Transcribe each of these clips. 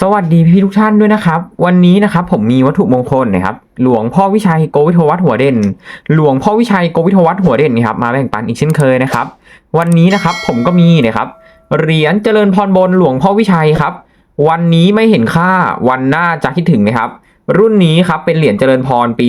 สวัสดีพี่ทุกท่านด้วยนะครับ วันนี้นะครับผมมีวัตถุมงคลนะครับ หลวงพ่อวิชัยโกวิทวัฒน์หัวเด่น หลวงพ่อวิชัยโกวิทวัฒน์หัวเด่นนะครับมาแบ่งปันอีกเช่นเคยนะครับ วันนี้นะครับผมก็มีนะครับเหรียญเจริญพรบนหลวงพ่อวิชัยครับ วันนี้ไม่เห็นค่าวันหน้าจะคิดถึงนะครับ รุ่นนี้ครับเป็นเหรียญเจริญพรปี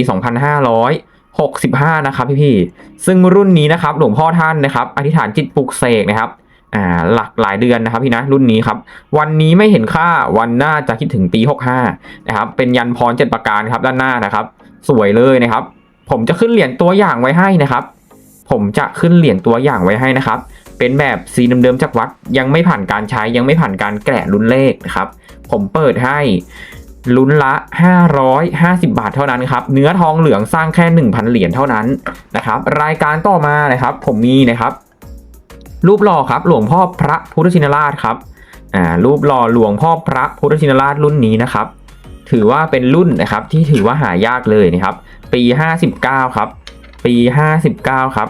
2565 นะครับพี่ๆซึ่งรุ่นนี้นะครับหลวงพ่อท่านนะครับ อธิษฐานจิตปลุกเสกนะครับ อ่าหลักหลายเดือนนะครับพี่นะรุ่นนี้ครับวันนี้ไม่เห็นค่าวันหน้าจะคิดถึงปี 65 นะครับ เป็นยันพรเจ็ดประการครับด้านหน้านะครับ สวยเลยนะครับ ผมจะขึ้นเหรียญตัวอย่างไว้ให้นะครับ ผมจะขึ้นเหรียญตัวอย่างไว้ให้นะครับ เป็นแบบสีเดิมๆจากวัดยังไม่ผ่านการใช้ยังไม่ผ่านการแกะลุ้นเลขนะครับ ผมเปิดให้ลุ้นละ 550 บาทเท่านั้นครับ เนื้อทองเหลืองสร้างแค่ 1,000 เหรียญเท่านั้นนะครับ รายการต่อมานะครับ ผมมีนะครับ รูปหล่อครับหลวงพ่อพระพุทธชินราชครับอ่ารูปหล่อหลวงพ่อพระพุทธชินราชรุ่นนี้นะครับ ถือว่าเป็นรุ่นนะครับที่ถือว่าหายากเลยนะครับ ปี 59 ครับ ปี 59 ครับ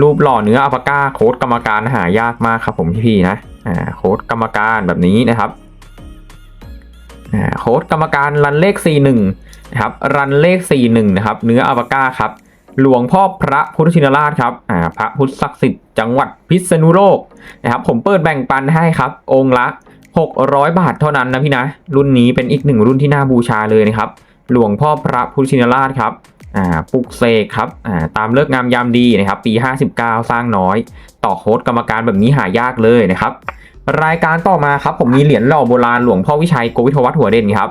รูปหล่อเนื้ออัปปาก้าโค้ดกรรมการหายากมากครับผมพี่นะอ่าโค้ดกรรมการแบบนี้นะครับอ่าโค้ดกรรมการรันเลข 41 นะครับ รันเลข 41 นะครับ เนื้ออัปปาก้าครับ หลวงพ่อพระพุทธชินราชครับอ่าพระพุทธศักดิ์สิทธิ์จังหวัดพิษณุโลกนะครับผมเปิดแบ่งปันให้ครับ องค์ละ 600 บาทเท่านั้นนะพี่นะ รุ่นนี้เป็นอีกหนึ่งรุ่นที่น่าบูชาเลยนะครับ หลวงพ่อพระพุทธชินราชครับอ่าปลุกเสกครับอ่าตามเลิกงามยามดีนะครับ ปี 59 สร้างน้อย ต่อโค้ดกรรมการแบบนี้หายากเลยนะครับรายการต่อมาครับผมมีเหรียญหล่อโบราณหลวงพ่อวิชัยโกวิทวัฒน์หัวเด่นครับ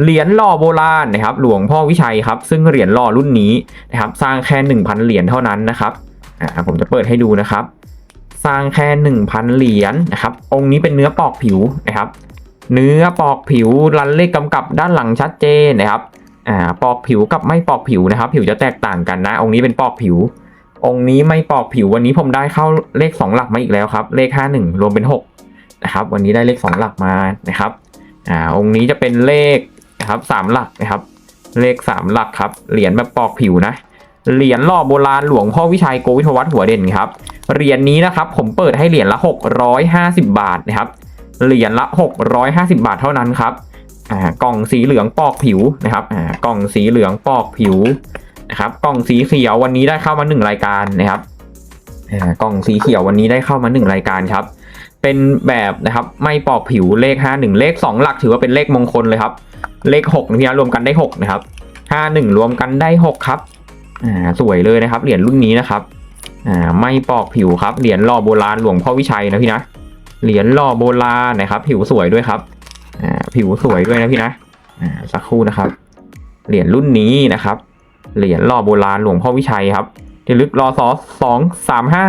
เหรียญหล่อโบราณนะครับหลวงพ่อวิชัยครับซึ่งเหรียญหล่อรุ่นนี้นะครับสร้างแค่ 1,000 เหรียญเท่านั้นนะครับอ่าผมจะเปิดให้ดูนะครับ สร้างแค่ 1,000 เหรียญนะครับองค์นี้เป็นเนื้อปอกผิวนะครับ เนื้อปอกผิวรันเลขกำกับด้านหลังชัดเจนนะครับอ่าปอกผิวกับไม่ปอกผิวนะครับ ผิวจะแตกต่างกันนะ องค์นี้เป็นปอกผิว องค์นี้ไม่ปอกผิววันนี้ผมได้เข้าเลข 2 หลักมาอีกแล้วครับ เลข 51 รวมเป็น6นะครับวันนี้ได้เลข 2 หลักมานะครับอ่าองค์นี้จะเป็นเลข นะครับสามหลักนะครับ เลขสามหลักครับเหรียญแบบปอกผิวนะเหรียญหล่อโบราณหลวงพ่อวิชัยโกวิทวัฒน์หัวเด่นครับเหรียญนี้นะครับผมเปิดให้เหรียญละ 650 บาทนะครับเหรียญละ 650 บาทเท่านั้นครับอ่ากล่องสีเหลืองปอกผิวนะครับอ่ากล่องสีเหลืองปอกผิวนะครับกล่องสีเขียววันนี้ได้เข้ามาหนึ่งรายการนะครับอ่ากล่องสีเขียววันนี้ได้เข้ามาหนึ่งรายการครับเป็นแบบนะครับไม่ปอกผิวเลข 51 เลข 2 หลักถือว่าเป็นเลขมงคลเลยครับ เลข6นี่นะรวมกันได้ 6 นะครับ 51 รวมกันได้ 6 ครับอ่าสวยเลยนะครับ เหรียญรุ่นนี้นะครับอ่าไม่ปอกผิวครับ เหรียญหล่อโบราณหลวงพ่อวิชัยนะพี่นะ เหรียญหล่อโบราณนะครับ ผิวสวยด้วยครับอ่าผิวสวยด้วยนะพี่นะอ่าสักครู่นะครับ เหรียญรุ่นนี้นะครับ เหรียญหล่อโบราณหลวงพ่อวิชัยครับที่ลึกรอซอสองสามห้า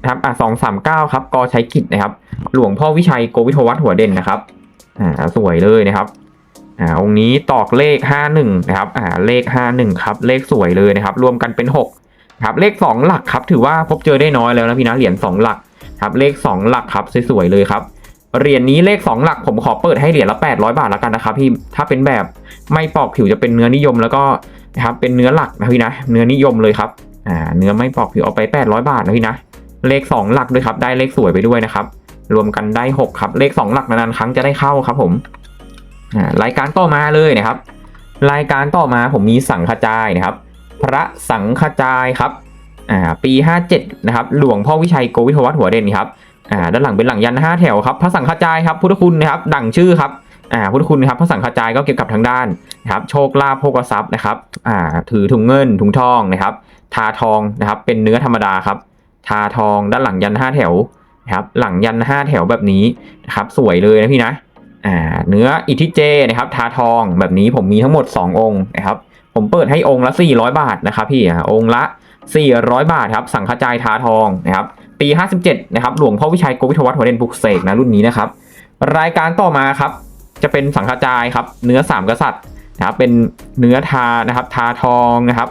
นะครับอ่าสองสามเก้าครับกอใช้กิจนะครับ หลวงพ่อวิชัยโกวิทวัฒน์หัวเด่นนะครับอ่าสวยเลยนะครับ อ่าองค์นี้ตอกเลข 51 นะครับอ่าเลข 51 ครับ เลขสวยเลยนะครับ รวมกันเป็น 6 ครับ เลข 2 หลักครับ ถือว่าพบเจอได้น้อยแล้วนะพี่นะเหรียญ2หลักครับ เลข 2 หลักครับสวยๆเลยครับเหรียญนี้เลข 2 หลักผมขอเปิดให้เหรียญละ 800 บาทแล้วกันนะครับพี่ถ้าเป็นแบบไม่ปอกผิวจะเป็นเนื้อนิยมแล้วก็นะครับเป็นเนื้อหลักนะพี่นะ เนื้อนิยมเลยครับอ่าเนื้อไม่ปอกผิวเอาไป 800 บาทนะพี่นะ เลข 2 หลักด้วยครับ ได้เลขสวยไปด้วยนะครับ รวมกันได้ 6 ครับ เลข 2 หลักนานๆครั้งจะได้เข้าครับผม รายการต่อมาเลยนะครับ รายการต่อมาผมมีสังฆจายนะครับ พระสังฆจายครับอ่าปี 57 นะครับ หลวงพ่อวิชัยโกวิทวัฒน์หัวเด่นครับด้านหลังเป็นหลังยัน5แถวครับ พระสังฆจายครับ พุทธคุณนะครับ ดั่งชื่อครับพุทธคุณครับ พระสังฆจายก็เกี่ยวกับทางด้านนะครับ โชคลาภโภคทรัพย์นะครับถือถุงเงินถุงทองนะครับ ทาทองนะครับ เป็นเนื้อธรรมดาครับ ทาทองด้านหลังยัน5แถวนะครับ หลังยัน5แถวแบบนี้นะครับ สวยเลยนะพี่นะ เนื้ออิทิเจนะครับทาทองแบบนี้ผมมีทั้งหมด 2 องค์นะครับผมเปิดให้องค์ละ 400 บาทนะครับพี่องค์ละ 400 บาทครับสังฆจายทาทองนะครับปี 57นะครับหลวงพ่อวิชัยโกวิทวัฒน์หัวเด่นปลุกเสกนะรุ่นนี้นะครับรายการต่อมาครับจะเป็นสังฆจายครับเนื้อสามกษัตริย์นะครับเป็นเนื้อทานะครับทาทองนะครับ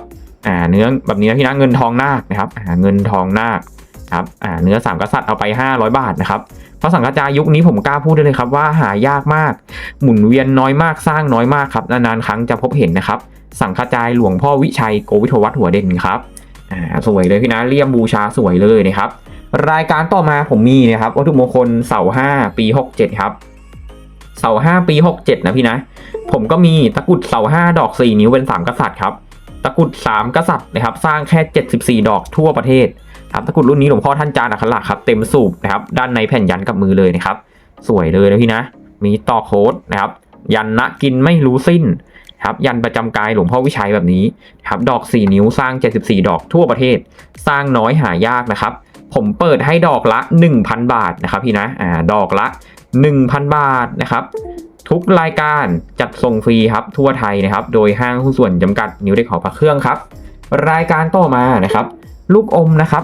อ่าเนื้อแบบนี้นะพี่นะเงินทองนาคนะครับอ่าเงินทองนาคครับอ่าเนื้อสามกษัตริย์เอาไป 500 บาทนะครับ ราะสังฆจายุคนี้ผมกล้าพูดได้เลยครับว่าหายากมาก หมุนเวียนน้อยมากสร้างน้อยมากครับนานๆครั้งจะพบเห็นนะครับ สังฆจายหลวงพ่อวิชัยโกวิทวัฒน์หัวเด่นครับอ่าสวยเลยพี่นะเลี่ยมบูชาสวยเลยนะครับ รายการต่อมาผมมีนะครับวัตถุมงคลเสาห้าปี67ครับเสาห้าปีหกเจ็ดนะพี่นะ ผมก็มีตะกุดเสาห้าดอกสี่นิ้วเป็นสามกษัตริย์ครับตะกุดสามกษัตริย์นะครับสร้างแค่เจ็ดสิบสี่ดอกทั่วประเทศ ครับตะกรุดรุ่นนี้หลวงพ่อท่านจารย์อัคระครับเต็มสูบนะครับด้านในแผ่นยันกับมือเลยนะครับ สวยเลยนะพี่นะ มีต่อโค้ดนะครับ ยันนะกินไม่รู้สิ้นครับยันประจำกายหลวงพ่อวิชัยแบบนี้ครับดอก 4 นิ้วสร้าง 74 ดอกทั่วประเทศ สร้างน้อยหายากนะครับ ผมเปิดให้ดอกละ 1,000 บาทนะครับพี่นะอ่าดอกละ 1,000 บาทนะครับ ทุกรายการจัดส่งฟรีครับทั่วไทยนะครับ โดยห้างหุ้นส่วนจำกัดนิ้วเด็กขอพระเครื่องครับ รายการต่อมานะครับ ลูกอมนะครับ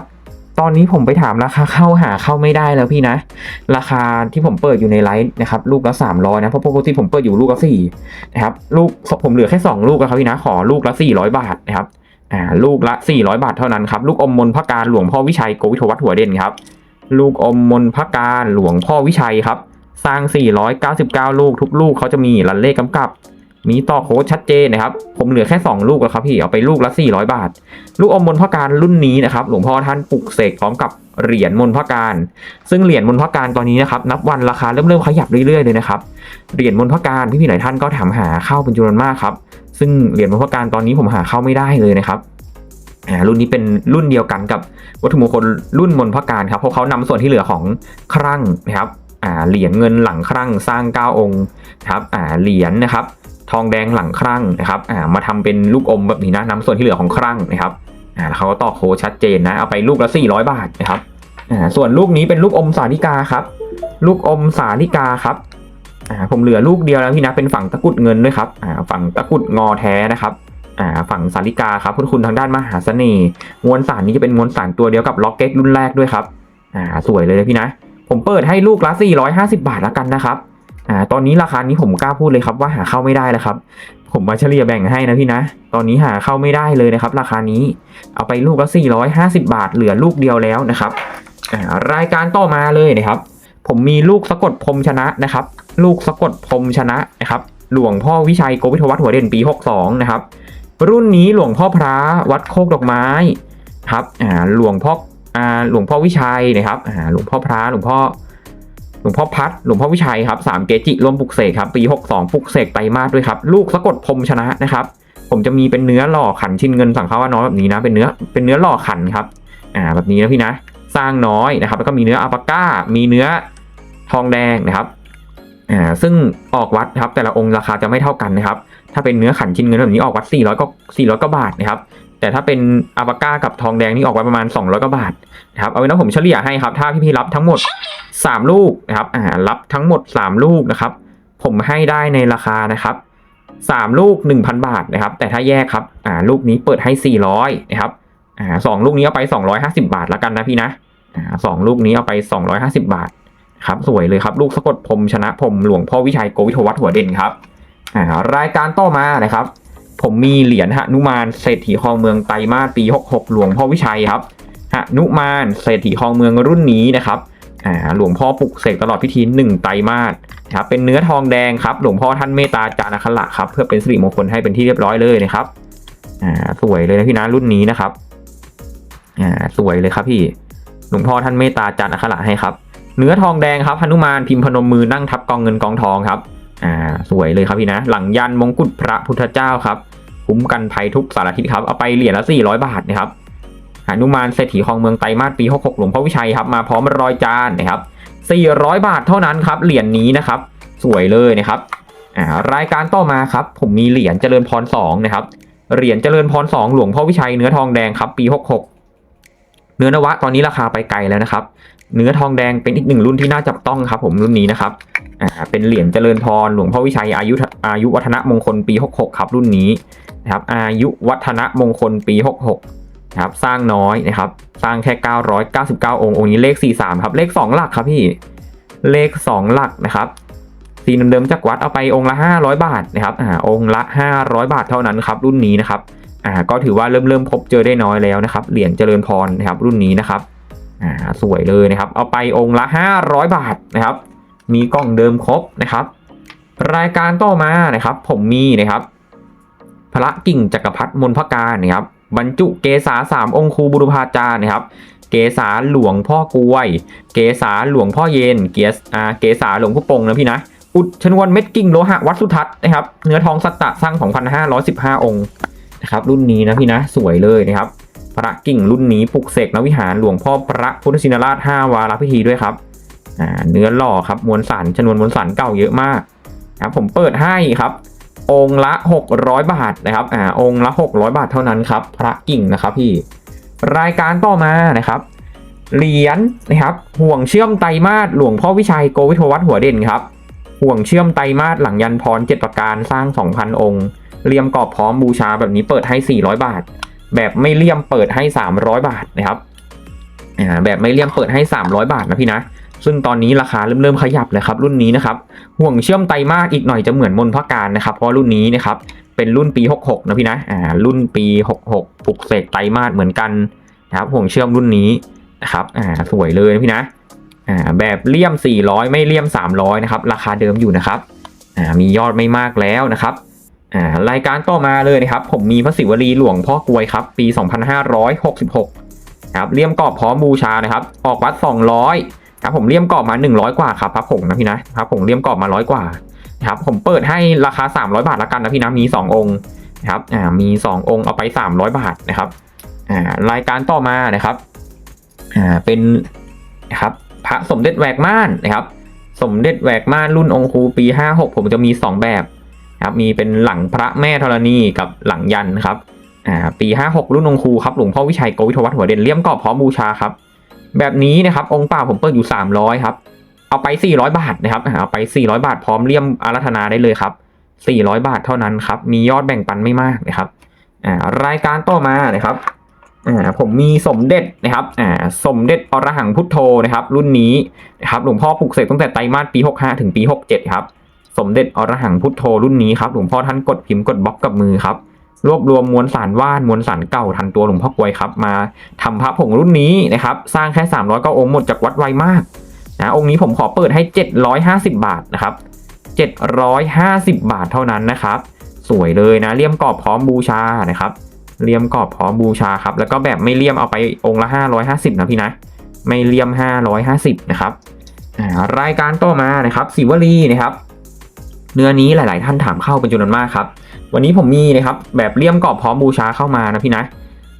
ตอนนี้ผมไปถามราคาเข้าหาเข้าไม่ได้แล้วพี่นะ ราคาที่ผมเปิดอยู่ในไลฟ์นะครับลูกละ300นะเพราะปกติผมเปิดอยู่ลูกละ4นะครับลูกผมเหลือแค่2ลูกครับพี่นะขอลูกละ400บาทนะครับอ่าลูกละ400บาทเท่านั้นครับลูกอมมนพระการหลวงพ่อวิชัยโกวิทวัฒน์หัวเด่นครับลูกอมมนพระการหลวงพ่อวิชัยครับสร้าง 499 ลูกทุกลูกเขาจะมีรันเลขกำกับ มีต่อโค้ดชัดเจนนะครับ ผมเหลือแค่ 2 ลูกแล้วครับพี่ เอาไปลูกละ 400 บาท ลูกอมมนพการรุ่นนี้นะครับ หลวงพ่อท่านปลุกเสกพร้อมกับเหรียญมนพการ ซึ่งเหรียญมนพการตอนนี้นะครับนับวันราคาเริ่มเริ่มขยับเรื่อยๆเลยนะครับ เหรียญมนพการพี่ๆหลายท่านก็ถามหาเข้าเป็นจำนวนมากครับ ซึ่งเหรียญมนพการตอนนี้ผมหาเข้าไม่ได้เลยนะครับอ่ารุ่นนี้เป็นรุ่นเดียวกันกับวัตถุมงคลรุ่นมนพการครับ เพราะเขานำส่วนที่เหลือของครั่งนะครับอ่าเหรียญเงินหลังครั่งสร้าง9องค์ครับอ่าเหรียญนะครับ ทองแดงหลังครั่งนะครับอ่ามาทำเป็นลูกอมแบบนี้นะนำส่วนที่เหลือของครั่งนะครับอ่าแล้วเขาก็ต่อโคชัดเจนนะเอาไปลูกละ400 บาทนะครับอ่าส่วนลูกนี้เป็นลูกอมสาลิกาครับ ลูกอมสาลิกาครับอ่าผมเหลือลูกเดียวแล้วพี่นะเป็นฝั่งตะกุดเงินด้วยครับอ่าฝั่งตะกุดงอแท้นะครับอ่าฝั่งสาลิกาครับพุทธคุณทางด้านมหาเสน่ห์มวลสารนี้จะเป็นมวลสารตัวเดียวกับล็อกเก็ตรุ่นแรกด้วยครับอ่าสวยเลยนะพี่นะ ผมเปิดให้ลูกละ450 บาทแล้วกันนะครับ อ่าตอนนี้ราคานี้ผมกล้าพูดเลยครับว่าหาเข้าไม่ได้แล้วครับ ผมมาเฉลี่ยแบ่งให้นะพี่นะ ตอนนี้หาเข้าไม่ได้เลยนะครับ ราคานี้เอาไปลูกละ 450 บาท เหลือลูกเดียวแล้วนะครับอ่ารายการต่อมาเลยนะครับ ผมมีลูกสะกดพรมชนะนะครับ ลูกสะกดพรมชนะนะครับ หลวงพ่อวิชัยโกวิทวัฒน์หัวเด่นปี 62 นะครับ รุ่นนี้หลวงพ่อพระวัดโคกดอกไม้ครับอ่าหลวงพ่ออ่าหลวงพ่อวิชัยนะครับอ่าหลวงพ่อพระหลวงพ่อ หลวงพ่อพัดหลวงพ่อวิชัยครับสามเกจิร่วมปลุกเสกครับปี 62ปลุกเสกไตรมาสด้วยครับ ลูกสะกดพรมชนะนะครับ ผมจะมีเป็นเนื้อหล่อขันชิ้นเงินสั่งขาวว่าน้อยแบบนี้นะ เป็นเนื้อเป็นเนื้อหล่อขันครับอ่าแบบนี้นะพี่นะ สร้างน้อยนะครับ แล้วก็มีเนื้ออัลปาก้า มีเนื้อทองแดงนะครับอ่าซึ่งออกวัดครับแต่ละองค์ราคาจะไม่เท่ากันนะครับ ถ้าเป็นเนื้อขันชิ้นเงินแบบนี้ออกวัด400ก็400ก็บาทนะครับ แต่ถ้าเป็นอัลปาก้ากับทองแดงนี่ออกวัดประมาณ 200ก็บาทนะครับเอาเป็นว่าผมเฉลี่ยให้ครับ ถ้าพี่ๆรับทั้งหมด 3 ลูกนะครับอ่ารับทั้งหมด 3 ลูกนะครับ ผมให้ได้ในราคานะครับ 3 ลูก 1,000 บาทนะครับ แต่ถ้าแยกครับอ่าลูกนี้เปิดให้ 400นะครับอ่าสองลูกนี้เอาไป 250 บาทละกันนะพี่นะอ่าสองลูกนี้เอาไป 250 บาทครับสวยเลยครับ ลูกสะกดพรมชนะพรมหลวงพ่อวิชัยโกวิทวัฒน์หัวเด่นครับอ่ารายการต่อมานะครับ ผมมีเหรียญหนุมานเศรษฐีคลองเมืองไตรมาสปี 66 หลวงพ่อวิชัยครับหนุมานเศรษฐีคลองเมืองรุ่นนี้นะครับอ่าหลวงพ่อปลุกเสกตลอดพิธีหนึ่งไตรมาสนะครับเป็นเนื้อทองแดงครับ หลวงพ่อท่านเมตตาจานคละครับเพื่อเป็นสิริมงคลให้เป็นที่เรียบร้อยเลยนะครับอ่าสวยเลยนะพี่นะรุ่นนี้นะครับอ่าสวยเลยครับพี่หลวงพ่อท่านเมตตาจานคละให้ครับ เนื้อทองแดงครับหนุมานพิมพ์พนมมือนั่งทับกองเงินกองทองครับอ่าสวยเลยครับพี่นะ หลังยันมงกุฎพระพุทธเจ้าครับ คุ้มกันภัยทุกสารทิศครับ เอาไปเหรียญละ 400 บาทนะครับหนุมานเศรษฐีคลองเมืองไตรมาสปี 66 หลวงพ่อวิชัยครับ มาพร้อมรอยจานนะครับ 400 บาทเท่านั้นครับ เหรียญนี้นะครับ สวยเลยนะครับอ่ารายการต่อมาครับ ผมมีเหรียญเจริญพร2นะครับ เหรียญเจริญพร2หลวงพ่อวิชัยเนื้อทองแดงครับ ปี 66 เนื้อนวะตอนนี้ราคาไปไกลแล้วนะครับ เนื้อทองแดงเป็นอีกหนึ่งรุ่นที่น่าจับต้องครับ ผมรุ่นนี้นะครับ อ่า เป็นเหรียญเจริญพรหลวงพ่อวิชัยอายุอายุวัฒนมงคลปี 66 ครับ รุ่นนี้ นะครับอายุวัฒนมงคลปี 66นะครับสร้างน้อยนะครับ สร้างแค่ 999 องค์องค์นี้เลข 43 ครับ เลข 2 หลักครับพี่เลข 2 หลักนะครับสีเดิมๆจากวัดเอาไปองค์ละ 500 บาทนะครับอ่าองค์ละ 500 บาทเท่านั้นครับ รุ่นนี้นะครับอ่าก็ถือว่าเริ่มเริ่มพบเจอได้น้อยแล้วนะครับเหรียญเจริญพรนะครับ รุ่นนี้นะครับอ่าสวยเลยนะครับ เอาไปองค์ละ 500 บาทนะครับ มีกล้องเดิมครบนะครับ รายการต่อมานะครับ ผมมีนะครับ พระกิ่งจักรพรรดิมนพการนะครับบรรจุเกษาสามองคูบุรุพาจารย์นะครับ เกษาหลวงพ่อกลวย เกษาหลวงพ่อเย็น เกษอาเกษาหลวงพ่อปงนะพี่นะ อุดชนวนเม็ดกิ่งโลหะวัดสุทัศน์นะครับ เนื้อทองสัตตะสร้าง 2,515 องค์นะครับรุ่นนี้นะพี่นะสวยเลยนะครับ พระกิ่งรุ่นนี้ปลุกเสกนวิหารหลวงพ่อพระพุทธชินราช 5 วาระพิธีด้วยครับอ่าเนื้อหล่อครับมวลสารชนวนมวลสารเก่าเยอะมากครับผมเปิดให้ครับ องค์ละ 600 บาทนะครับอ่าองค์ละ 600 บาทเท่านั้นครับพระกิ่งนะครับพี่รายการต่อมานะครับ เหรียญนะครับ ห่วงเชื่อมไตมาสหลวงพ่อวิชัยโกวิทวัฒน์หัวเด่นครับห่วงเชื่อมไตมาสหลังยันพรเจ็ดประการสร้าง 2,000 องค์เลี่ยมกรอบพร้อมบูชาแบบนี้เปิดให้ 400 บาท แบบไม่เลี่ยมเปิดให้ 300 บาทนะครับอ่าแบบไม่เลี่ยมเปิดให้ 300 บาทนะพี่นะ ซึ่งตอนนี้ราคาเริ่มเริ่มขยับเลยครับรุ่นนี้นะครับห่วงเชื่อมไตมาสอีกหน่อยจะเหมือนมนพการนะครับเพราะรุ่นนี้นะครับเป็นรุ่นปี 66 นะพี่นะอ่ารุ่นปี 66ปลุกเสกไตมาสเหมือนกันนะครับห่วงเชื่อมรุ่นนี้นะครับอ่าสวยเลยนะพี่นะอ่าแบบเลี่ยม 400 ไม่เลี่ยม 300 นะครับราคาเดิมอยู่นะครับอ่ามียอดไม่มากแล้วนะครับอ่ารายการต่อมาเลยนะครับผมมีพระศิวลีหลวงพ่อกลวยครับปี 2566ครับเลี่ยมกรอบพร้อมบูชานะครับ ออกวัด 200 ครับผมเลี่ยมกรอบมา 100 กว่าครับพระผงนะพี่นะครับผมเลี่ยมกรอบมาร้อยกว่านะครับผมเปิดให้ราคา 300 บาทละกันนะพี่นะมี 2 องค์นะครับอ่ามี 2 องค์เอาไป 300 บาทนะครับอ่ารายการต่อมานะครับอ่าเป็นนะครับพระสมเด็จแหวกม่านนะครับ สมเด็จแหวกม่านรุ่นองคูปี 56 ผมจะมี 2 แบบครับมีเป็นหลังพระแม่ธรณีกับหลังยันครับอ่าปี 56 รุ่นองคูครับหลวงพ่อวิชัยโกวิทวัฒน์หัวเด่นเลี่ยมกรอบพร้อมบูชาครับ แบบนี้นะครับองค์เปล่าผมเปิดอยู่ 300ครับเอาไป 400 บาทนะครับเอาไป 400 บาทพร้อมเลี่ยมอารัธนาได้เลยครับ400 บาทเท่านั้นครับมียอดแบ่งปันไม่มากนะครับอ่ารายการต่อมานะครับอ่าผมมีสมเด็จนะครับอ่าสมเด็จอรหังพุทโธนะครับ รุ่นนี้นะครับหลวงพ่อปลุกเสกตั้งแต่ไตรมาสปี 65 ถึงปี 67 ครับ สมเด็จอรหังพุทโธรุ่นนี้ครับหลวงพ่อท่านกดพิมพ์กดบล็อกกับมือครับ รวบรวมมวลสารว่านมวลสารเก่าทันตัวหลวงพ่อกลวยครับมาทำพระผงรุ่นนี้นะครับ สร้างแค่300ก็องค์หมดจากวัดไวมากนะองค์นี้ผมขอเปิดให้ 750 บาทนะครับ 750 บาทเท่านั้นนะครับ สวยเลยนะเลี่ยมกรอบพร้อมบูชานะครับเลี่ยมกรอบพร้อมบูชาครับ แล้วก็แบบไม่เลี่ยมเอาไปองค์ละ 550 นะพี่นะ ไม่เลี่ยม 550 นะครับรายการต่อมานะครับสิวลีนะครับ เนื้อนี้หลาย ๆ ท่านถามเข้าเป็นจำนวนมากครับ วันนี้ผมมีนะครับแบบเลี่ยมกรอบพร้อมบูชาเข้ามานะพี่นะ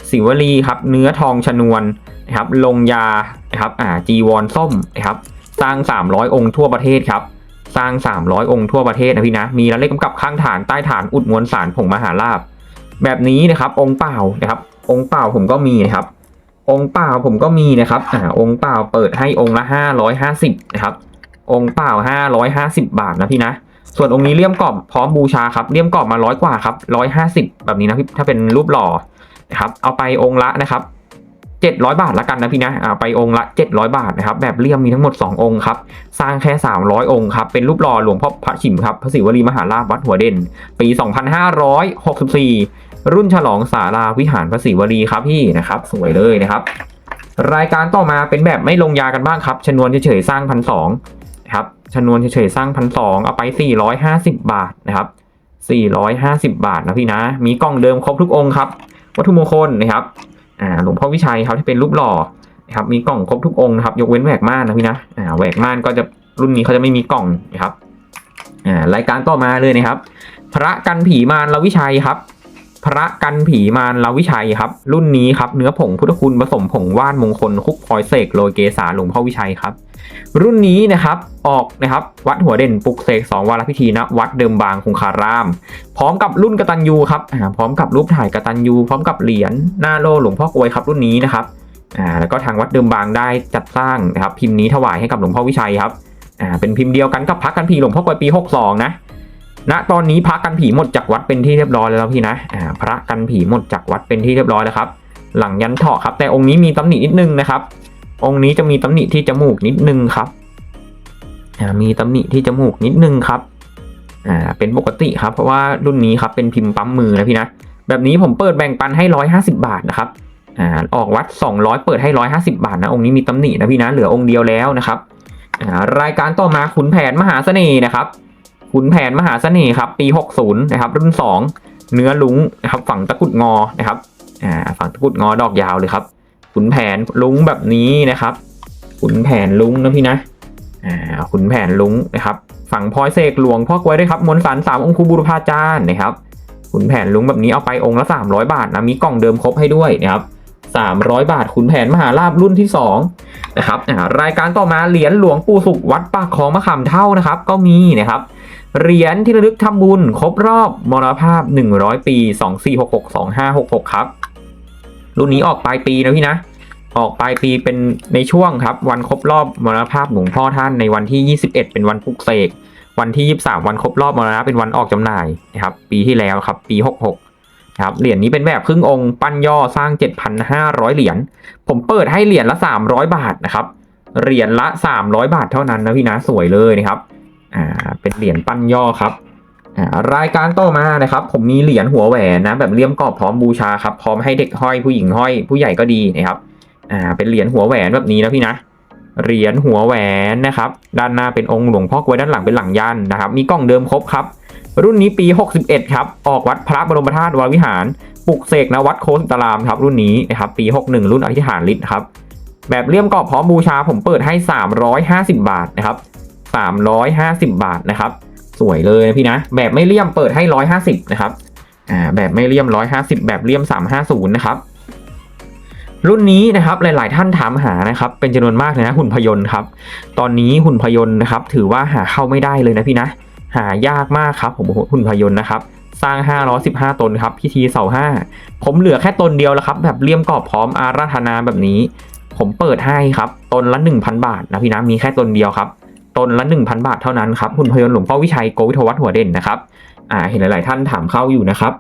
สิวลีครับเนื้อทองชนวนนะครับลงยานะครับอ่าจีวรส้มนะครับสร้าง 300 องค์ทั่วประเทศครับสร้าง 300 องค์ทั่วประเทศนะพี่นะมีรายเลขกำกับข้างฐานใต้ฐานอุดมวลสารผงมหาลาบแบบนี้นะครับองค์เปล่านะครับองค์เปล่าผมก็มีนะครับองค์เปล่าผมก็มีนะครับอ่าองค์เปล่าเปิดให้องค์ละ 550นะครับองค์เปล่า 550 บาทนะพี่นะ ส่วนองค์นี้เลี่ยมกรอบพร้อมบูชาครับเลี่ยมกรอบมาร้อยกว่าครับร้อยห้าสิบแบบนี้นะพี่ถ้าเป็นรูปหล่อนะครับ เอาไปองค์ละนะครับเจ็ดร้อยบาทละกันนะพี่นะเอาไปองค์ละเจ็ดร้อยบาทนะครับ แบบเลี่ยมมีทั้งหมดสององค์ครับ สร้างแค่สามร้อยองค์ครับ เป็นรูปหล่อหลวงพ่อพระฉิมครับ พระศิวลีมหาราชวัดหัวเด่น ปีสองพันห้าร้อยหกสิบสี่รุ่นฉลองสาราวิหารพระศิวลีครับพี่นะครับ สวยเลยนะครับ รายการต่อมาเป็นแบบไม่ลงยากันบ้างครับชนวนเฉยๆสร้างพันสอง ชนวนเฉยๆสร้างพันสองเอาไป 450 บาทนะครับ 450 บาทนะพี่นะ มีกล่องเดิมครบทุกองค์ครับ วัตถุมงคลนะครับอ่าหลวงพ่อวิชัยครับที่เป็นรูปหล่อนะครับมีกล่องครบทุกองค์นะครับ ยกเว้นแหวกม่านนะพี่นะอ่าแหวกม่านก็จะรุ่นนี้เขาจะไม่มีกล่องนะครับอ่ารายการต่อมาเลยนะครับ พระกันผีมารลวิชัยครับ พระกันผีมารลวิชัยครับ รุ่นนี้ครับเนื้อผงพุทธคุณผสมผงว่านมงคลคุกพลอยเสกโรยเกสาหลวงพ่อวิชัยครับ รุ่นนี้นะครับออกนะครับวัดหัวเด่นปุกเสกสองวาระพิธีณวัดเดิมบางคงคาราม พร้อมกับรุ่นกตัญญูครับอ่าพร้อมกับรูปถ่ายกตัญญูพร้อมกับเหรียญหน้าโลหลวงพ่อกวยครับ รุ่นนี้นะครับอ่าแล้วก็ทางวัดเดิมบางได้จัดสร้างนะครับพิมพ์นี้ถวายให้กับหลวงพ่อวิชัยครับอ่าเป็นพิมพ์เดียวกันกับพระกันผีหลวงพ่อกวยปี 62 นะ ณตอนนี้พระกันผีหมดจากวัดเป็นที่เรียบร้อยแล้วพี่นะอ่าพระกันผีหมดจากวัดเป็นที่เรียบร้อยแล้วครับ หลังยันเถาะครับ แต่องค์นี้มีตำหนินิดนึงนะครับ องค์นี้จะมีตำหนิที่จมูกนิดนึงครับอ่ามีตำหนิที่จมูกนิดนึงครับอ่าเป็นปกติครับ เพราะว่ารุ่นนี้ครับเป็นพิมพ์ปั๊มมือนะพี่นะแบบนี้ผมเปิดแบ่งปันให้ร้อยห้าสิบาทนะครับอ่าออกวัดสองร้อยเปิดให้ร้อยห้าสิบาทนะองค์นี้มีตำหนินะพี่นะเหลือองค์เดียวแล้วนะครับอ่ารายการต่อมาขุนแผนมหาเสน่ห์นะครับ ขุนแผนมหาเสน่ห์ครับปี 60 นะครับ รุ่น 2 เนื้อลุงนะครับฝั่งตะกุดงอนะครับอ่าฝั่งตะกุดงอดอกยาวเลยครับขุนแผนลุงแบบนี้นะครับขุนแผนลุงนะพี่นะอ่าขุนแผนลุงนะครับฝั่งพลอยเสกหลวงพ่อกล้วยด้วยครับมนสันสามองค์คูบุรพาจารย์นะครับขุนแผนลุงแบบนี้เอาไปองค์ละ 300 บาทนะมีกล่องเดิมครบให้ด้วยนะครับ300 บาทขุนแผนมหาลาบรุ่นที่2นะครับอ่ารายการต่อมาเหรียญหลวงปู่สุขวัดปากคลองมะขามเท่านะครับ ก็มีนะครับ เหรียญที่ระลึกทำบุญครบรอบมรณภาพ 100 ปี 2466 2566 ครับ รุ่นนี้ออกปลายปีนะพี่นะ ออกปลายปีเป็นในช่วงครับ วันครบรอบมรณภาพหลวงพ่อท่านในวันที่ 21 เป็นวันปลุกเสก วันที่ 23 วันครบรอบมรณะเป็นวันออกจำหน่ายนะครับ ปีที่แล้วครับ ปี 66ครับเหรียญนี้เป็นแบบครึ่งองค์ปั้นย่อสร้าง 7,500 เหรียญ ผมเปิดให้เหรียญละ 300 บาทนะครับ เหรียญละ 300 บาทเท่านั้นนะพี่นะสวยเลยนะครับ อ่าเป็นเหรียญปั้นย่อครับอ่ารายการต่อมานะครับ ผมมีเหรียญหัวแหวนนะแบบเลี่ยมกรอบพร้อมบูชาครับพร้อมให้เด็กห้อยผู้หญิงห้อยผู้ใหญ่ก็ดีนะครับอ่าเป็นเหรียญหัวแหวนแบบนี้นะพี่นะเหรียญหัวแหวนนะครับ ด้านหน้าเป็นองค์หลวงพ่อกวยด้านหลังเป็นหลังยันนะครับ มีกล่องเดิมครบครับ รุ่นนี้ปี 61 ครับ ออกวัดพระบรมธาตุวรวิหาร ปลุกเสกณวัดโคสิตารามครับ รุ่นนี้นะครับปี 61 รุ่นอธิษฐานฤทธิ์ครับ แบบเลี่ยมกรอบพร้อมบูชาผมเปิดให้ 350 บาทนะครับ 350 บาทนะครับ สวยเลยนะพี่นะ แบบไม่เลี่ยมเปิดให้ 150 นะครับ อ่า แบบไม่เลี่ยม 150 แบบเลี่ยม 350 นะครับ รุ่นนี้นะครับหลาย ๆ ท่านถามหานะครับ เป็นจำนวนมากเลยนะหุ่นพยนต์ครับ ตอนนี้หุ่นพยนต์นะครับ ถือว่าหาเข้าไม่ได้เลยนะพี่นะ หายากมากครับผมหุ่นพยนต์นะครับสร้าง 515 ตนครับพิธีเสาห้าผมเหลือแค่ตนเดียวแล้วครับ แบบเลี่ยมกรอบพร้อมอาราธนาแบบนี้ ผมเปิดให้ครับตนละ 1,000 บาทนะพี่นะมีแค่ตนเดียวครับ นละ 1,000 บาทเท่านั้นครับหุ่นพยนต์หลวงพ่อวิชัยโกวิทวัฒน์หัวเด่นนะครับอ่าเห็นหลาย ๆ ท่านถามเข้าอยู่นะครับ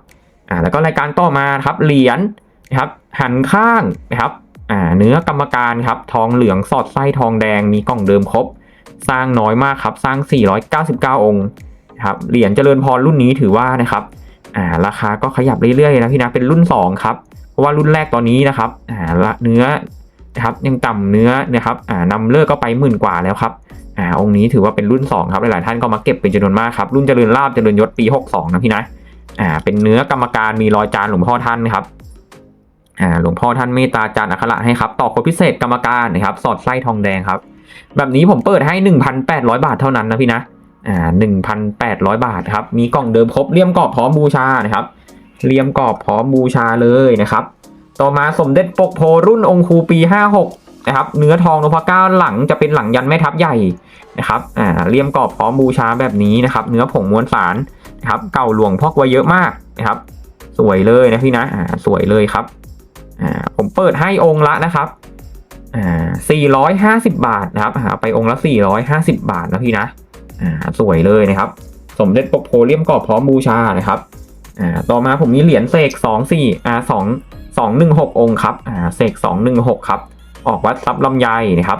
อ่าแล้วก็รายการต่อมาครับเหรียญนะครับหันข้างนะครับอ่าเนื้อกรรมการครับทองเหลืองสอดไส้ทองแดงมีกล่องเดิมครบ สร้างน้อยมากครับสร้าง 499 องค์นะครับเหรียญเจริญพรรุ่นนี้ถือว่านะครับอ่าราคาก็ขยับเรื่อย ๆ นะพี่นะเป็นรุ่น 2 ครับ เพราะว่ารุ่นแรกตอนนี้นะครับอ่าเนื้อนะครับยังต่ำเนื้อนะครับอ่านำเลิกก็ไปหมื่นกว่าแล้วครับ อ่าองค์นี้ถือว่าเป็นรุ่น 2 ครับหลายๆท่านก็มาเก็บเป็นจำนวนมากครับรุ่นเจริญลาบเจริญยศปี 62 นะพี่นะอ่าเป็นเนื้อกรรมการมีรอยจานหลวงพ่อท่านนะครับอ่าหลวงพ่อท่านเมตตาจารย์อัคระให้ครับต่อคนพิเศษกรรมการนะครับสอดไส้ทองแดงครับ แบบนี้ผมเปิดให้ 1,800 บาทเท่านั้นนะพี่นะอ่า1,800 บาทครับมีกล่องเดิมครบเลี่ยมกรอบพร้อมบูชานะครับเลี่ยมกรอบพร้อมบูชาเลยนะครับ ต่อมาสมเด็จปกโพรุ่นองคูปี 56 นะครับ เนื้อทองนพเก้าหลังจะเป็นหลังยันแม่ทัพใหญ่นะครับอ่าเลี่ยมกรอบพร้อมบูชาแบบนี้นะครับ เนื้อผงม้วนสารนะครับ เก่าหลวงพ่อกไว้เยอะมากนะครับ สวยเลยนะพี่นะอ่าสวยเลยครับอ่าผมเปิดให้องค์ละนะครับอ่า450 บาทนะครับหาไปองค์ละ 450 บาทนะพี่นะอ่าสวยเลยนะครับ สมเด็จปกโพเลี่ยมกรอบพร้อมบูชานะครับอ่าต่อมาผมมีเหรียญเสก2 4อ่า2 2 1 6 องค์ครับอ่าเสก2 1 6 ครับ ออกวัดซับลำไยนะครับ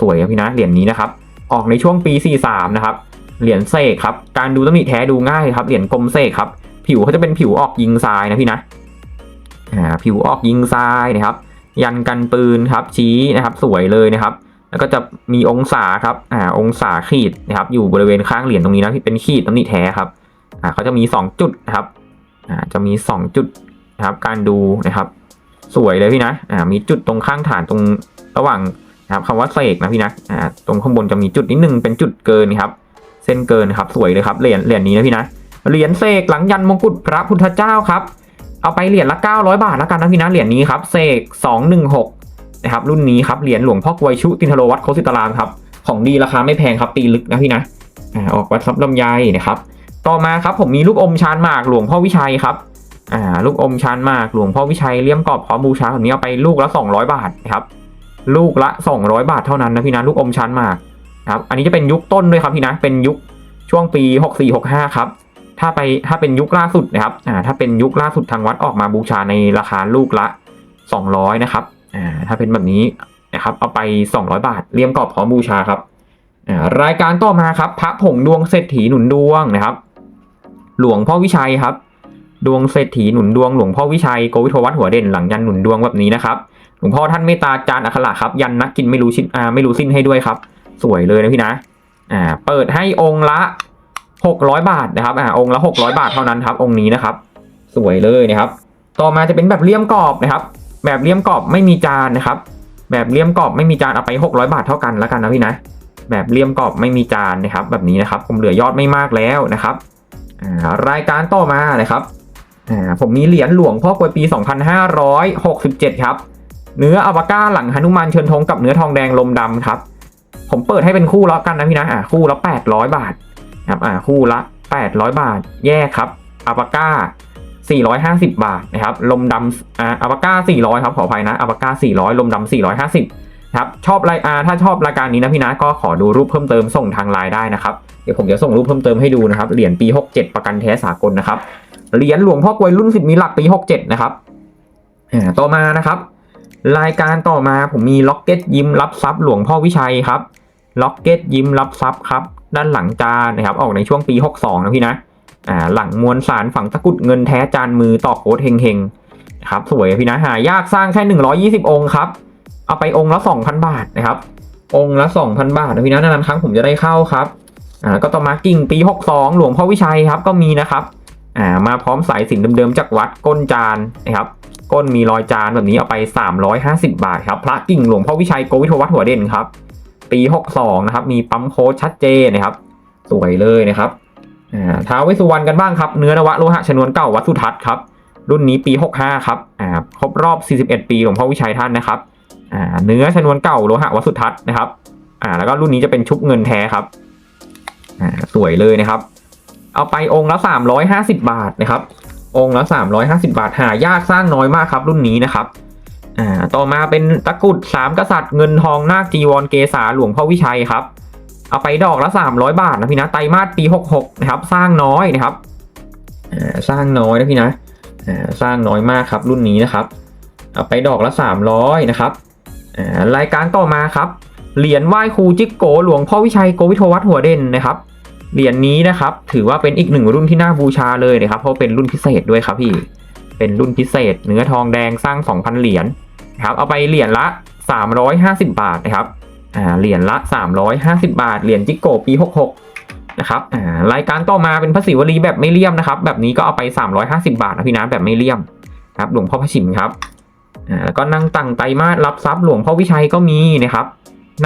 สวยครับพี่นะเหรียญนี้นะครับ ออกในช่วงปี 43 นะครับ เหรียญเสกครับ การดูตำหนิแท้ดูง่ายครับ เหรียญกลมเสกครับ ผิวเขาจะเป็นผิวออกยิงทรายนะพี่นะผิวออกยิงทรายนะครับ ยันกันปืนครับชี้นะครับ สวยเลยนะครับ แล้วก็จะมีองศาครับอ่าองศาขีดนะครับ อยู่บริเวณข้างเหรียญตรงนี้นะที่เป็นขีดตำหนิแท้ครับอ่าเขาจะมี 2 จุดนะครับอ่าจะมี 2 จุดนะครับ การดูนะครับ สวยเลยพี่นะอ่ามีจุดตรงข้างฐานตรงระหว่างนะครับคำว่าเสกนะพี่นะอ่าตรงข้างบนจะมีจุดนิดนึงเป็นจุดเกินครับ เส้นเกินครับสวยเลยครับเหรียญเหรียญนี้นะพี่นะเหรียญเสกหลังยันมงกุฎพระพุทธเจ้าครับเอาไปเหรียญละ 900 บาทแล้วกันนะพี่นะเหรียญนี้ครับเสก216นะครับรุ่นนี้ครับเหรียญหลวงพ่อกวยชุตินทโรวัดโคสิตารามครับของดีราคาไม่แพงครับตีลึกนะพี่นะอ่าออกวัดทรัพย์ลำไยนะครับ ต่อมาครับผมมีลูกอมชานหมากหลวงพ่อวิชัยครับ อ่าลูกอมชานมากหลวงพ่อวิชัยเลี่ยมกรอบพร้อมบูชาแบบนี้เอาไปลูกละ 200 บาทนะครับลูกละ 200 บาทเท่านั้นนะพี่นะลูกอมชานมากครับอันนี้จะเป็นยุคต้นด้วยครับพี่นะเป็นยุคช่วงปี 64-65ครับถ้าไปถ้าเป็นยุคล่าสุดนะครับอ่าถ้าเป็นยุคล่าสุดทางวัดออกมาบูชาในราคาลูกละ 200นะครับอ่าถ้าเป็นแบบนี้นะครับเอาไป 200 บาทเลี่ยมกรอบพร้อมบูชาครับอ่ารายการต่อมาครับพระผงดวงเศรษฐีหนุนดวงนะครับ หลวงพ่อวิชัยครับ ดวงเศรษฐีหนุนดวงหลวงพ่อวิชัยโกวิทวัฒน์หัวเด่นหลังยันหนุนดวงแบบนี้นะครับหลวงพ่อท่านเมตตาจารย์อัคระครับ ยันนักกินไม่รู้ชิ้นอ่าไม่รู้สิ้นให้ด้วยครับ สวยเลยนะพี่นะอ่าเปิดให้องค์ละ600บาทนะครับอ่าองค์ละ600บาทเท่านั้นครับ องค์นี้นะครับ สวยเลยนะครับ ต่อมาจะเป็นแบบเลี่ยมกรอบนะครับ แบบเลี่ยมกรอบไม่มีจานนะครับ แบบเลี่ยมกรอบไม่มีจานเอาไป600บาทเท่ากันแล้วกันนะพี่นะ แบบเลี่ยมกรอบไม่มีจานนะครับ แบบนี้นะครับผมเหลือยอดไม่มากแล้วนะครับอ่ารายการต่อมานะครับ อ่าผมมีเหรียญหลวงพ่อกวยปี 2567 ครับ เนื้ออวก้าหลังหนุมานเชิญธงกับเนื้อทองแดงลมดำครับ ผมเปิดให้เป็นคู่แล้วกันนะพี่นะอ่าคู่ละ 800 บาทครับอ่าคู่ละ 800 บาท แยกครับอวก้า450 บาทนะครับ ลมดำอ่าอวก้า400 ครับขออภัยนะอวก้า400 ลมดำ450ครับชอบรายอาถ้าชอบรายการนี้นะพี่นะก็ขอดูรูปเพิ่มเติมส่งทางไลน์ได้นะครับเดี๋ยวผมจะส่งรูปเพิ่มเติมให้ดูนะครับเหรียญปี 67 ประกันแท้สากลนะครับ เหรียญหลวงพ่อกวยรุ่นสิบมีหลักปี67นะครับอ่าต่อมานะครับ รายการต่อมาผมมีล็อกเก็ตยิ้มรับทรัพย์หลวงพ่อวิชัยครับล็อกเก็ตยิ้มรับทรัพย์ครับ ด้านหลังจานนะครับ ออกในช่วงปี 62 นะพี่นะอ่าหลังมวลสารฝังตะกุดเงินแท้จานมือต่อโค้ดเฮงเฮงๆครับสวยพี่นะหายากสร้างแค่ 120 องค์ครับ เอาไปองค์ละ 2,000 บาทนะครับ องค์ละ 2,000 บาทนะพี่นะนานๆครั้งผมจะได้เข้าครับอ่าก็ต่อมากิ่งปี 62 หลวงพ่อวิชัยครับก็มีนะครับ อ่ามาพร้อมสายสินเดิมๆจากวัดก้นจานนะครับก้นมีรอยจานแบบนี้เอาไป 350 บาทครับพระกิ่งหลวงพ่อวิชัยโกวิทวัฒน์หัวเด่นครับ ปี 62 นะครับ มีปั๊มโค้ดชัดเจนนะครับ สวยเลยนะครับอ่าท้าวเวสสุวรรณกันบ้างครับ เนื้อนวะโลหะชนวนเก่าวัดสุทัศน์ครับ รุ่นนี้ปี 65 ครับอ่าครบรอบ 41 ปีหลวงพ่อวิชัยท่านนะครับอ่าเนื้อชนวนเก่าโลหะวัดสุทัศน์นะครับอ่าแล้วก็รุ่นนี้จะเป็นชุบเงินแท้ครับอ่าสวยเลยนะครับ เอาไปองค์ละ 350 บาทนะครับ องค์ละ 350 บาทหายากสร้างน้อยมากครับ รุ่นนี้นะครับอ่าต่อมาเป็นตะกุดสามกษัตริย์เงินทองนาคจีวรเกษาหลวงพ่อวิชัยครับ เอาไปดอกละ 300 บาทนะพี่นะไตรมาสปี 66 นะครับ สร้างน้อยนะครับอ่าสร้างน้อยนะพี่นะอ่าสร้างน้อยมากครับ รุ่นนี้นะครับ เอาไปดอกละ 300 นะครับอ่ารายการต่อมาครับเหรียญไหว้ครูจิกโกหลวงพ่อวิชัยโกวิทวัฒน์หัวเด่นนะครับ เหรียญนี้นะครับ ถือว่าเป็นอีกหนึ่งรุ่นที่น่าบูชาเลยนะครับ เพราะเป็นรุ่นพิเศษด้วยครับพี่ เป็นรุ่นพิเศษ เนื้อทองแดงสร้าง 2,000 เหรียญนะครับ เอาไปเหรียญละ 350 บาทนะครับ อ่า เหรียญละ 350 บาท เหรียญจิกโกปี 66 นะครับ อ่า รายการต่อมาเป็นพระศิวลีแบบไม่เลี่ยมนะครับ แบบนี้ก็เอาไป 350 บาทนะพี่นะแบบไม่เลี่ยมครับหลวงพ่อพระชิมครับ อ่า แล้วก็นั่งตังไตรมาสรับทรัพย์หลวงพ่อวิชัยก็มีนะครับ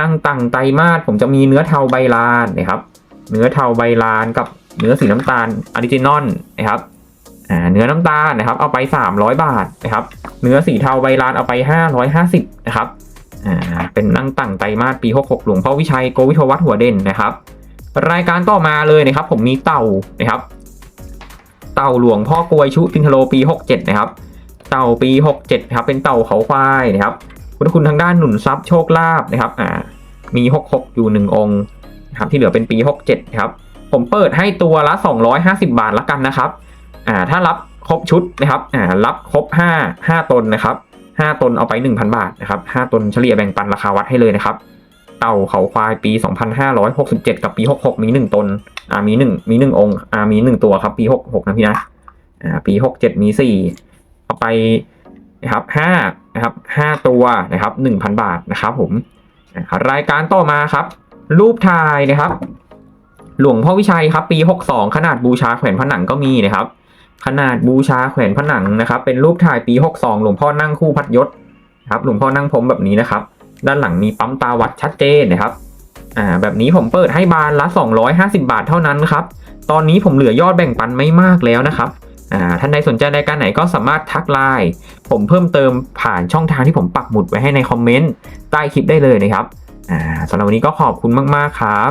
นั่งตังไตรมาสผมจะมีเนื้อเทาใบลานนะครับ เนื้อเทาใบลานกับเนื้อสีน้ำตาลออริจินอลนะครับเนื้อน้ำตาลนะครับ เอาไป 300 บาทนะครับ เนื้อสีเทาใบลานเอาไป 550นะครับเป็นนั่งตั้งไตมาสปี 66 หลวงพ่อวิชัยโกวิทวัฒน์หัวเด่นนะครับ รายการต่อมาเลยนะครับ ผมมีเต่านะครับ เต่าหลวงพ่อกลวยชุตินทโลปี 67 นะครับ เต่าปี 67ครับเป็นเต่าเขาควายนะครับพุทธคุณทางด้านหนุนทรัพย์โชคลาภนะครับมี 66 อยู่ 1 องค์ ครับที่เหลือเป็นปี 67 ครับ ผมเปิดให้ตัวละ 250 บาทละกันนะครับอ่าถ้ารับครบชุดนะครับอ่ารับครบ 5 5 ตนนะครับ 5 ตนเอาไป 1,000 บาทนะครับ 5 ตนเฉลี่ยแบ่งปันราคาวัดให้เลยนะครับ เต่าเขาควายปี 2567 กับปี 66 มี 1 ตนอ่ามี 1 มี 1 องค์อ่ามี 1 ตัวครับปี 66 นะพี่นะอ่าปี 67 มี 4 เอาไปนะครับ5นะครับ5ตัวนะครับ 1,000 บาทนะครับผมรายการต่อมาครับ รูปถ่ายนะครับ หลวงพ่อวิชัยครับ ปี 62 ขนาดบูชาแขวนผนังก็มีนะครับ ขนาดบูชาแขวนผนังนะครับ เป็นรูปถ่ายปี 62 หลวงพ่อนั่งคู่พัดยศครับหลวงพ่อนั่งพรมแบบนี้นะครับ ด้านหลังมีปั๊มตาวัดชัดเจนนะครับอ่าแบบนี้ผมเปิดให้บานละ 250 บาทเท่านั้นครับตอนนี้ผมเหลือยอดแบ่งปันไม่มากแล้วนะครับอ่าท่านใดสนใจรายการไหนก็สามารถทักไลน์ผมเพิ่มเติมผ่านช่องทางที่ผมปักหมุดไว้ให้ในคอมเมนต์ใต้คลิปได้เลยนะครับ อ่าสำหรับวันนี้ก็ขอบคุณมาก ๆ ครับ